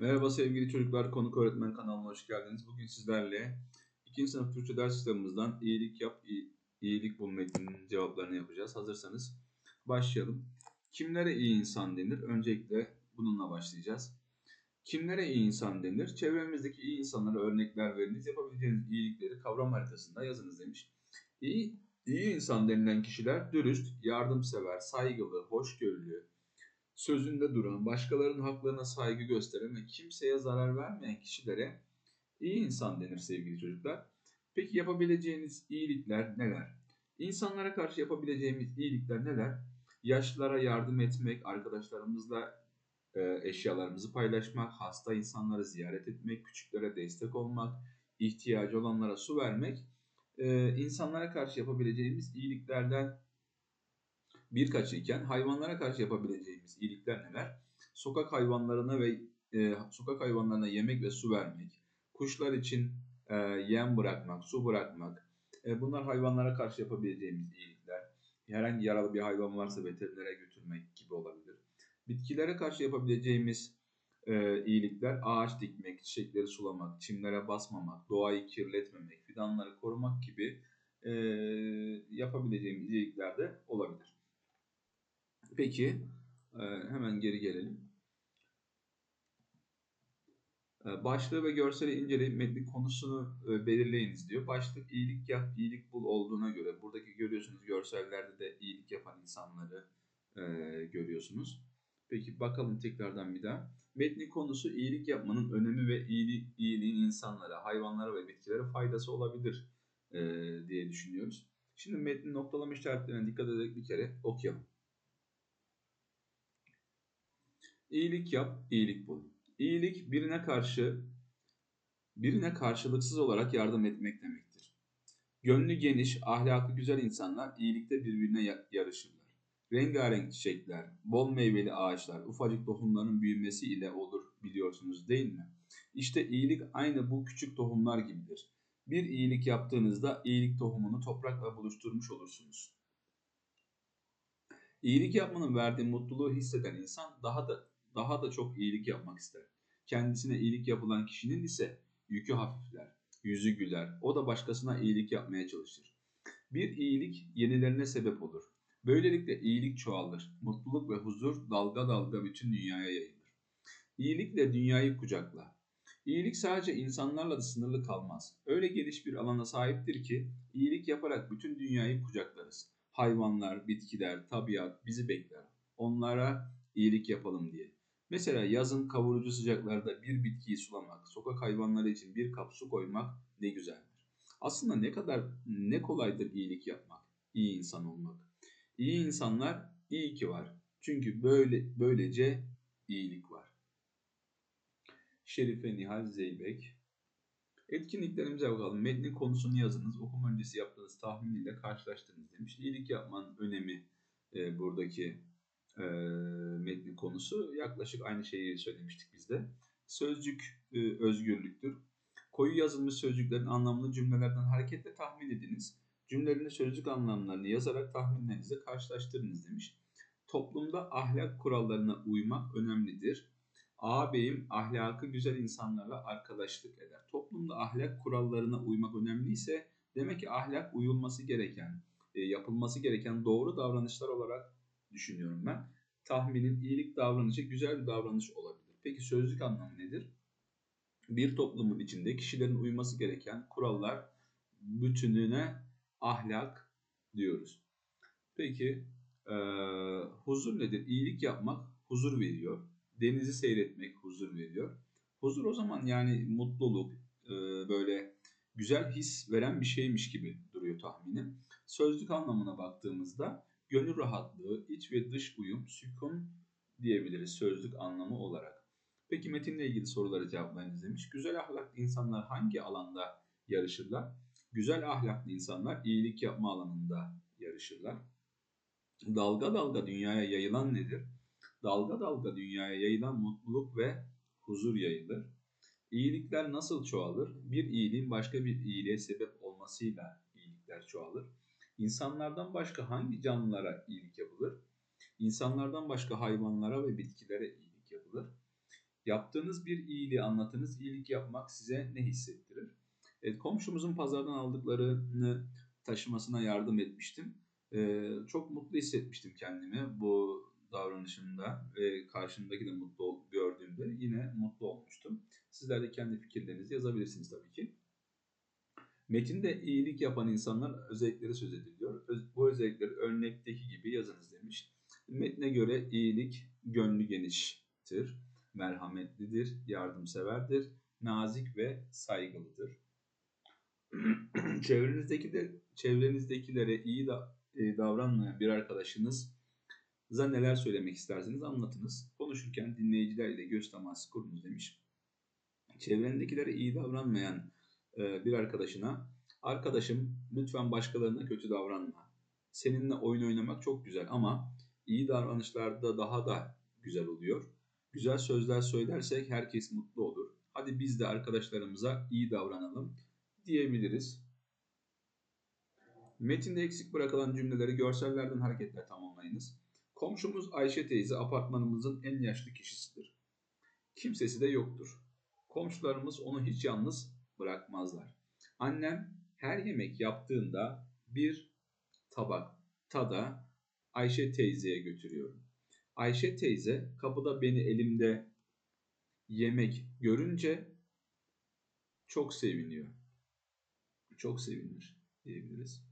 Merhaba sevgili çocuklar, konuk öğretmen kanalına hoş geldiniz. Bugün sizlerle 2. sınıf Türkçe ders kitabımızdan iyilik yap, iyi- iyilik bul metninin cevaplarını yapacağız. Hazırsanız başlayalım. Kimlere iyi insan denir? Öncelikle bununla başlayacağız. Kimlere iyi insan denir? Çevremizdeki iyi insanlara örnekler veriniz. Yapabileceğiniz iyilikleri kavram haritasında yazınız demiş. İyi, iyi insan denilen kişiler dürüst, yardımsever, saygılı, hoşgörülü, sözünde duran, başkalarının haklarına saygı gösteren ve kimseye zarar vermeyen kişilere iyi insan denir sevgili çocuklar. Peki yapabileceğiniz iyilikler neler? İnsanlara karşı yapabileceğimiz iyilikler neler? Yaşlılara yardım etmek, arkadaşlarımızla e, eşyalarımızı paylaşmak, hasta insanları ziyaret etmek, küçüklere destek olmak, ihtiyacı olanlara su vermek, e, insanlara karşı yapabileceğimiz iyiliklerden birkaç iken hayvanlara karşı yapabileceğimiz iyilikler neler? Sokak hayvanlarına ve e, sokak hayvanlarına yemek ve su vermek, kuşlar için e, yem bırakmak, su bırakmak. E, bunlar hayvanlara karşı yapabileceğimiz iyilikler. Herhangi yaralı bir hayvan varsa veterinere götürmek gibi olabilir. Bitkilere karşı yapabileceğimiz e, iyilikler ağaç dikmek, çiçekleri sulamak, çimlere basmamak, doğayı kirletmemek, fidanları korumak gibi e, yapabileceğimiz iyilikler de olabilir. Peki e, hemen geri gelelim. E, Başlığı ve görseli inceleyip metnin konusunu e, belirleyiniz diyor. Başlık iyilik yap, iyilik bul olduğuna göre buradaki görüyorsunuz görsellerde de iyilik yapan insanları görüyorsunuz. Peki bakalım tekrardan bir daha. Metnin konusu iyilik yapmanın önemi ve iyili, iyiliğin insanlara, hayvanlara ve bitkilere faydası olabilir e, diye düşünüyoruz. Şimdi metnin noktalama işaretlerine dikkat ederek bir kere okuyalım. İyilik yap, iyilik bul. İyilik birine karşı birine karşılıksız olarak yardım etmek demektir. Gönlü geniş, ahlakı güzel insanlar iyilikte birbirine ya- yarışırlar. Rengarenk çiçekler, bol meyveli ağaçlar, ufacık tohumların büyümesi ile olur biliyorsunuz değil mi? İşte iyilik aynı bu küçük tohumlar gibidir. Bir iyilik yaptığınızda iyilik tohumunu toprakla buluşturmuş olursunuz. İyilik yapmanın verdiği mutluluğu hisseden insan daha da daha da çok iyilik yapmak ister. Kendisine iyilik yapılan kişinin ise yükü hafifler, yüzü güler, o da başkasına iyilik yapmaya çalışır. Bir iyilik yenilerine sebep olur. Böylelikle iyilik çoğalır, mutluluk ve huzur dalga dalga bütün dünyaya yayılır. İyilikle dünyayı kucakla. İyilik sadece insanlarla da sınırlı kalmaz. Öyle geniş bir alana sahiptir ki iyilik yaparak bütün dünyayı kucaklarız. Hayvanlar, bitkiler, tabiat bizi bekler. Onlara iyilik yapalım diye. Mesela yazın kavurucu sıcaklarda bir bitkiyi sulamak, sokak hayvanları için bir kap su koymak ne güzeldir. Aslında ne kadar ne kolaydır iyilik yapmak, iyi insan olmak. İyi insanlar iyi ki var. Çünkü böyle böylece iyilik var. Şerife Nihal Zeybek Etkinliklerimize bakalım. Metnin konusunu yazınız. Okuma öncesi yaptığınız tahmin ile karşılaştırınız demiş. İyilik yapmanın önemi e, buradaki e, metnin konusu. Yaklaşık aynı şeyi söylemiştik biz de. Sözcük e, özgürlüktür. Koyu yazılmış sözcüklerin anlamını cümlelerden hareketle tahmin ediniz. Cümlelerin sözcük anlamlarını yazarak tahminlerinizle karşılaştırınız demiş. Toplumda ahlak kurallarına uymak önemlidir. Ağabeyim ahlakı güzel insanlarla arkadaşlık eder. Toplumda ahlak kurallarına uymak önemliyse demek ki ahlak uyulması gereken, e, yapılması gereken doğru davranışlar olarak düşünüyorum ben. Tahminin iyilik davranışı güzel bir davranış olabilir. Peki sözlük anlamı nedir? Bir toplumun içinde kişilerin uyması gereken kurallar bütününe ahlak diyoruz. Peki e, huzur nedir? İyilik yapmak huzur veriyor. Denizi seyretmek huzur veriyor. Huzur o zaman yani mutluluk, e, böyle güzel his veren bir şeymiş gibi duruyor tahminim. Sözlük anlamına baktığımızda gönül rahatlığı, iç ve dış uyum, sükun diyebiliriz sözlük anlamı olarak. Peki metinle ilgili soruları cevaplayınız demiş. Güzel ahlaklı insanlar hangi alanda yarışırlar? Güzel ahlaklı insanlar iyilik yapma alanında yarışırlar. Dalga dalga dünyaya yayılan nedir? Dalga dalga dünyaya yayılan mutluluk ve huzur yayılır. İyilikler nasıl çoğalır? Bir iyiliğin başka bir iyiliğe sebep olmasıyla iyilikler çoğalır. İnsanlardan başka hangi canlılara iyilik yapılır? İnsanlardan başka hayvanlara ve bitkilere iyilik yapılır. Yaptığınız bir iyiliği anlatınız. İyilik yapmak size ne hissettirir? Evet, komşumuzun pazardan aldıklarını taşımasına yardım etmiştim. Ee, çok mutlu hissetmiştim kendimi bu davranışımda ve karşımdaki de mutlu gördüğümde yine mutlu olmuştum. Sizler de kendi fikirlerinizi yazabilirsiniz tabii ki. Metinde iyilik yapan insanlar özellikleri söz ediliyor. Bu özellikleri örnekteki gibi yazınız demiş. Metne göre iyilik gönlü geniştir, merhametlidir, yardımseverdir, nazik ve saygılıdır. Çevrenizdeki de çevrenizdekilere iyi da, e, davranmayan bir arkadaşınız neler söylemek isterseniz anlatınız. Konuşurken dinleyiciler ile göz teması kurunuz demiş. Çevrendekilere iyi davranmayan bir arkadaşına arkadaşım lütfen başkalarına kötü davranma. Seninle oyun oynamak çok güzel ama iyi davranışlarda daha da güzel oluyor. Güzel sözler söylersek herkes mutlu olur. Hadi biz de arkadaşlarımıza iyi davranalım diyebiliriz. Metinde eksik bırakılan cümleleri görsellerden hareketle tamamlayınız. Komşumuz Ayşe teyze apartmanımızın en yaşlı kişisidir. Kimsesi de yoktur. Komşularımız onu hiç yalnız bırakmazlar. Annem her yemek yaptığında bir tabak tada Ayşe teyzeye götürüyorum. Ayşe teyze kapıda beni elimde yemek görünce çok seviniyor. Çok sevinir diyebiliriz.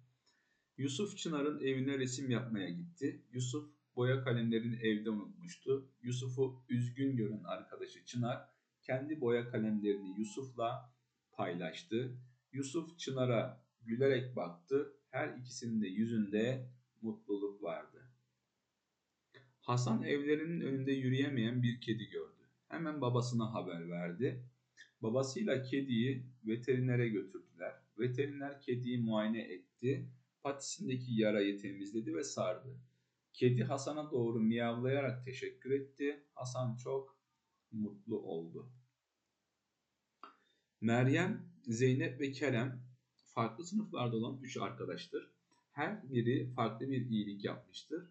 Yusuf Çınar'ın evine resim yapmaya gitti. Yusuf boya kalemlerini evde unutmuştu. Yusuf'u üzgün gören arkadaşı Çınar kendi boya kalemlerini Yusuf'la paylaştı. Yusuf Çınar'a gülerek baktı. Her ikisinin de yüzünde mutluluk vardı. Hasan evlerinin önünde yürüyemeyen bir kedi gördü. Hemen babasına haber verdi. Babasıyla kediyi veterinere götürdüler. Veteriner kediyi muayene etti. Patisindeki yarayı temizledi ve sardı. Kedi Hasan'a doğru miyavlayarak teşekkür etti. Hasan çok mutlu oldu. Meryem, Zeynep ve Kerem farklı sınıflarda olan üç arkadaştır. Her biri farklı bir iyilik yapmıştır.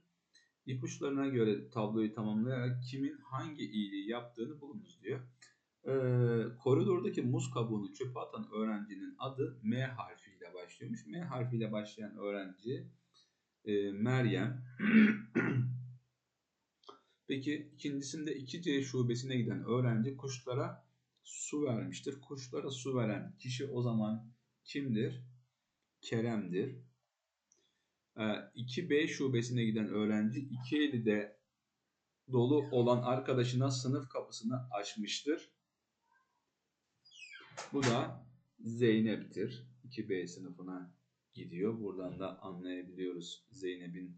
İpuçlarına göre tabloyu tamamlayarak kimin hangi iyiliği yaptığını bulunuz diyor. Ee, koridordaki muz kabuğunu çöpe atan öğrencinin adı M harfiyle başlıyormuş. M harfiyle başlayan öğrenci e, Meryem. Peki ikincisinde 2C şubesine giden öğrenci kuşlara su vermiştir. Kuşlara su veren kişi o zaman kimdir? Kerem'dir. Ee, 2B şubesine giden öğrenci iki eli de dolu olan arkadaşına sınıf kapısını açmıştır. Bu da Zeynep'tir. 2B sınıfına gidiyor. Buradan da anlayabiliyoruz Zeynep'in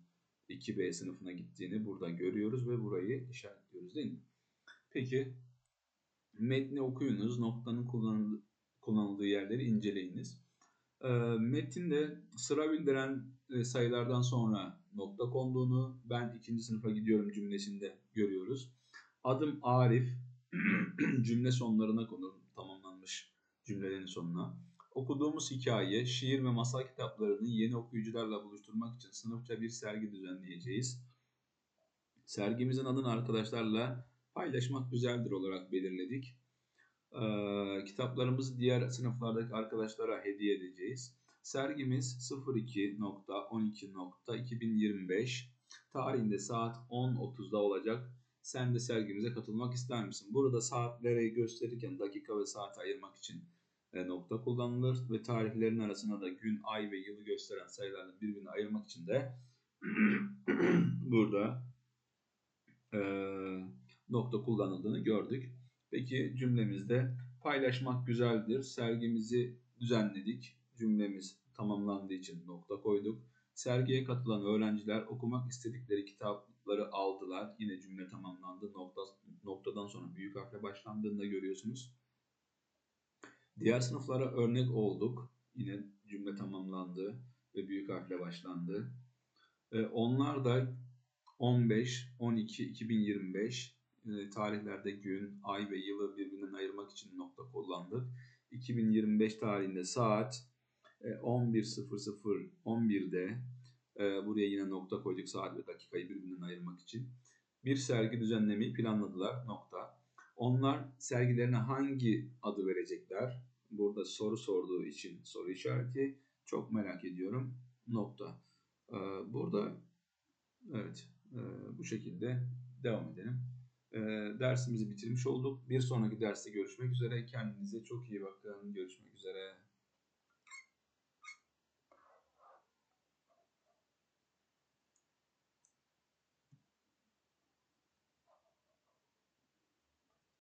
2B sınıfına gittiğini burada görüyoruz ve burayı işaretliyoruz değil mi? Peki metni okuyunuz, noktanın kullanıldığı, yerleri inceleyiniz. E, metinde sıra bildiren e, sayılardan sonra nokta konduğunu ben ikinci sınıfa gidiyorum cümlesinde görüyoruz. Adım Arif cümle sonlarına konur tamamlanmış cümlelerin sonuna. Okuduğumuz hikaye, şiir ve masal kitaplarını yeni okuyucularla buluşturmak için sınıfça bir sergi düzenleyeceğiz. Sergimizin adını arkadaşlarla paylaşmak güzeldir olarak belirledik. Ee, kitaplarımızı diğer sınıflardaki arkadaşlara hediye edeceğiz. Sergimiz 02.12.2025 tarihinde saat 10.30'da olacak. Sen de sergimize katılmak ister misin? Burada saatleri gösterirken dakika ve saat ayırmak için e, nokta kullanılır ve tarihlerin arasına da gün, ay ve yılı gösteren sayılarla birbirine ayırmak için de burada e, nokta kullanıldığını gördük. Peki cümlemizde paylaşmak güzeldir. Sergimizi düzenledik. Cümlemiz tamamlandığı için nokta koyduk. Sergiye katılan öğrenciler okumak istedikleri kitapları aldılar. Yine cümle tamamlandı. Nokta, noktadan sonra büyük harfle başlandığında görüyorsunuz. Diğer sınıflara örnek olduk. Yine cümle tamamlandı ve büyük harfle başlandı. Ee, onlar da 15, 12, 2025 e, tarihlerde gün, ay ve yılı birbirinden ayırmak için nokta kullandık. 2025 tarihinde saat 11.00 e, 11'de e, buraya yine nokta koyduk saat ve dakikayı birbirinden ayırmak için. Bir sergi düzenlemeyi planladılar nokta. Onlar sergilerine hangi adı verecekler? Burada soru sorduğu için soru işareti. Çok merak ediyorum. Nokta. Ee, burada evet e, bu şekilde devam edelim. Ee, dersimizi bitirmiş olduk. Bir sonraki derste görüşmek üzere. Kendinize çok iyi bakın. Görüşmek üzere.